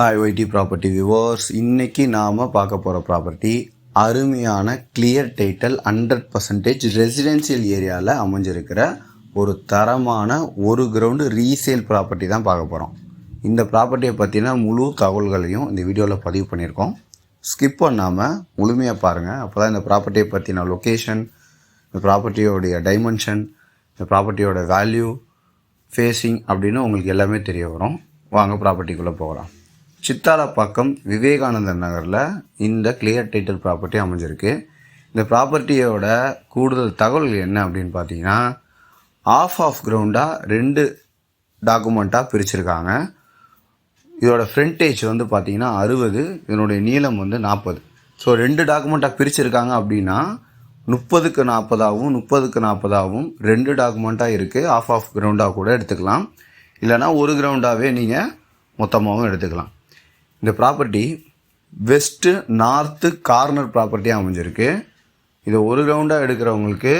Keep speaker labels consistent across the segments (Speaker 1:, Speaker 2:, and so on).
Speaker 1: Hi YT property viewers இன்றைக்கி நாம் பார்க்க போகிற ப்ராப்பர்ட்டி அருமையான clear title hundred percentage residential ஏரியாவில் அமைஞ்சிருக்கிற ஒரு தரமான ஒரு கிரவுண்டு ரீசேல் ப்ராப்பர்ட்டி தான் பார்க்க போகிறோம் இந்த ப்ராப்பர்ட்டியை பற்றின முழு தகவல்களையும் இந்த வீடியோவில் பதிவு பண்ணியிருக்கோம். ஸ்கிப் பண்ணாமல் முழுமையாக பாருங்கள் அப்போ தான் இந்த ப்ராப்பர்ட்டியை பற்றின லொக்கேஷன் இந்த ப்ராப்பர்ட்டியோடைய டைமென்ஷன் இந்த ப்ராப்பர்ட்டியோட வேல்யூ ஃபேஸிங் அப்படின்னு உங்களுக்கு எல்லாமே தெரிய வரும். வாங்க ப்ராப்பர்ட்டிக்குள்ளே போகலாம். சித்தாலப்பாக்கம் விவேகானந்தர் நகரில் இந்த கிளியர் டைட்டில் ப்ராப்பர்ட்டி அமைஞ்சிருக்கு. இந்த ப்ராப்பர்ட்டியோட கூடுதல் தகவல்கள் என்ன அப்படின்னு பார்த்தீங்கன்னா ஆஃப் ஆஃப் கிரவுண்டாக ரெண்டு டாக்குமெண்ட்டாக பிரிச்சிருக்காங்க. இதோட ஃப்ரண்டேஜ் வந்து பார்த்தீங்கன்னா அறுபது இதனுடைய நீளம் வந்து நாற்பது ஸோ ரெண்டு டாக்குமெண்ட்டாக பிரிச்சுருக்காங்க அப்படின்னா முப்பதுக்கு நாற்பதாகவும் முப்பதுக்கு நாற்பதாகவும் ரெண்டு டாக்குமெண்ட்டாக இருக்குது ஆஃப் ஆஃப் கிரவுண்டாக கூட எடுத்துக்கலாம். இல்லைனா ஒரு கிரவுண்டாகவே நீங்கள் மொத்தமாகவும் எடுத்துக்கலாம். இந்த ப்ராப்பர்ட்டி வெஸ்ட்டு நார்த்து கார்னர் ப்ராப்பர்ட்டியாக அமைஞ்சிருக்கு. இதை ஒரு கிரவுண்டாக எடுக்கிறவங்களுக்கு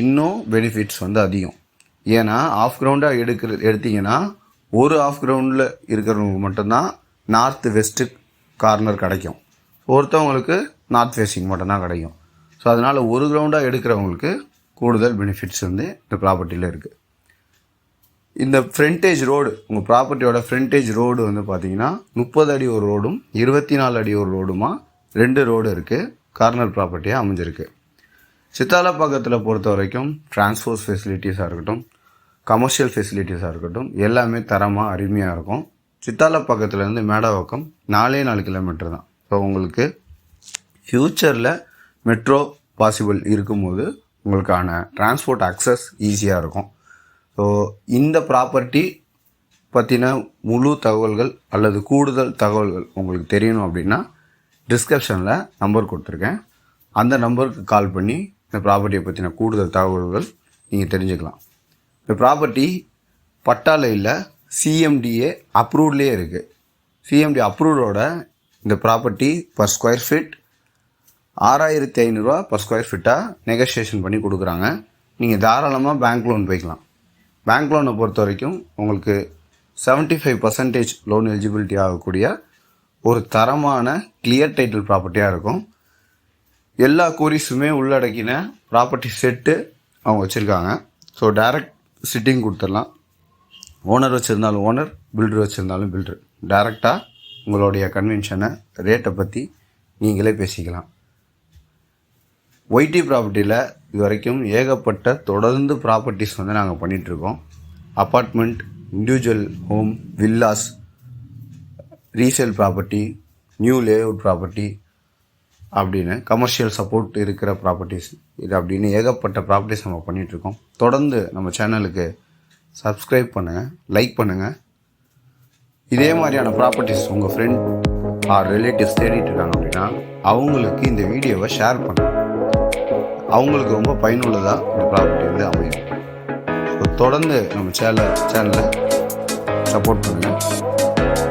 Speaker 1: இன்னும் பெனிஃபிட்ஸ் வந்து அதிகம். ஏன்னா ஆஃப் கிரவுண்டாக எடுக்கிற எடுத்திங்கன்னா ஒரு ஆஃப் கிரவுண்டில் இருக்கிறவங்களுக்கு மட்டும்தான் நார்த்து வெஸ்ட்டு கார்னர் கிடைக்கும். ஒருத்தவங்களுக்கு நார்த் ஃபேஸிங் மட்டும்தான் கிடைக்கும். ஸோ அதனால் ஒரு கிரவுண்டாக எடுக்கிறவங்களுக்கு கூடுதல் பெனிஃபிட்ஸ் வந்து இந்த ப்ராப்பர்ட்டியில் இருக்குது இந்த ஃப்ரண்டேஜ் ரோடு உங்கள் ப்ராப்பர்ட்டியோட ஃப்ரண்டேஜ் ரோடு வந்து பார்த்தீங்கன்னா முப்பது அடி ஒரு ரோடும் இருபத்தி நாலு அடி ஒரு ரோடுமா ரெண்டு ரோடு இருக்குது கார்னர் ப்ராப்பர்ட்டியாக அமைஞ்சிருக்கு. சித்தாலப்பாக்கத்தில் பொறுத்த வரைக்கும் டிரான்ஸ்போர்ட் ஃபெசிலிட்டிஸாக இருக்கட்டும் கமர்ஷியல் ஃபெசிலிட்டிஸாக இருக்கட்டும் எல்லாமே தரமாக அருமையாக இருக்கும். சித்தாலப்பாக்கத்துலேருந்து மேடவாக்கம் நாலே நாலு கிலோமீட்டர் தான். ஸோ உங்களுக்கு ஃப்யூச்சரில் மெட்ரோ பாசிபிள் இருக்கும்போது உங்களுக்கான டிரான்ஸ்போர்ட் அக்சஸ் ஈஸியாக இருக்கும். ஸோ இந்த ப்ராப்பர்ட்டி பற்றின முழு தகவல்கள் அல்லது கூடுதல் தகவல்கள் உங்களுக்கு தெரியணும் அப்படின்னா டிஸ்கிரிப்ஷனில் நம்பர் கொடுத்துருக்கேன். அந்த நம்பருக்கு கால் பண்ணி இந்த ப்ராப்பர்ட்டியை பற்றின கூடுதல் தகவல்கள் நீங்கள் தெரிஞ்சுக்கலாம். இந்த ப்ராப்பர்ட்டி பட்டால இல்லை சிஎம்டிஏ அப்ரூவ்ட்லேயே இருக்குது சிஎம்டி அப்ரூவ்டோட இந்த ப்ராப்பர்ட்டி பர் ஸ்கொயர் ஃபீட் ஆறாயிரத்தி ஐநூறுரூவா பர் ஸ்கொயர் ஃபீட்டாக நெகோஷியேஷன் பண்ணி கொடுக்குறாங்க. நீங்கள் தாராளமாக பேங்க் லோன் போய்க்கலாம். பேங்க் லோனை பொறுத்த வரைக்கும் உங்களுக்கு 75% ஃபைவ் பர்சன்டேஜ் லோன் எலிஜிபிலிட்டி ஆகக்கூடிய ஒரு தரமான கிளியர் டைட்டில் ப்ராப்பர்ட்டியாக இருக்கும். எல்லா கூரிஸுமே உள்ளடக்கின ப்ராப்பர்ட்டி செட்டு அவங்க வச்சுருக்காங்க. ஸோ டைரக்ட் சிட்டிங் கொடுத்துடலாம். ஓனர் வச்சுருந்தாலும் ஓனர் பில்டர் வச்சுருந்தாலும் பில்டர் டைரெக்டாக உங்களுடைய கன்வென்ஷனை ரேட்டை பற்றி நீங்களே பேசிக்கலாம். ஒய்டி ப்ராப்பர்ட்டியில் இது வரைக்கும் ஏகப்பட்ட தொடர்ந்து ப்ராப்பர்ட்டிஸ் வந்து நாங்கள் பண்ணிகிட்ருக்கோம் apartment individual home villas resale property new layout property அப்படின்னு கமர்ஷியல் சப்போர்ட் இருக்கிற ப்ராப்பர்ட்டிஸ் இது அப்படின்னு ஏகப்பட்ட ப்ராப்பர்ட்டிஸ் நம்ம பண்ணிகிட்ருக்கோம் தொடர்ந்து நம்ம சேனலுக்கு சப்ஸ்கிரைப் பண்ணுங்கள் லைக் பண்ணுங்கள் இதே மாதிரியான ப்ராப்பர்ட்டிஸ் உங்கள் ஃப்ரெண்ட் ஆர் ரிலேட்டிவ்ஸ் தேடிட்டு இருக்காங்க அப்படின்னா அவங்களுக்கு இந்த வீடியோவை ஷேர் பண்ணுங்கள் அவங்களுக்கு ரொம்ப பயனுள்ளதாக இந்த ப்ராப்பர்ட்டி வந்து அமையும். ஸோ தொடர்ந்து நம்ம சேனல் சேனலை சப்போர்ட் பண்ணுங்கள்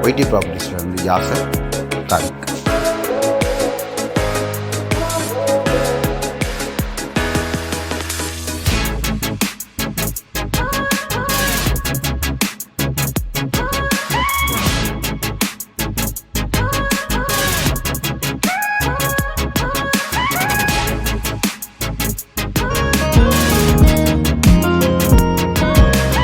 Speaker 1: ஒய்டி ப்ராப்பர்ட்டிஸில் வந்து யாசர் தாரிக்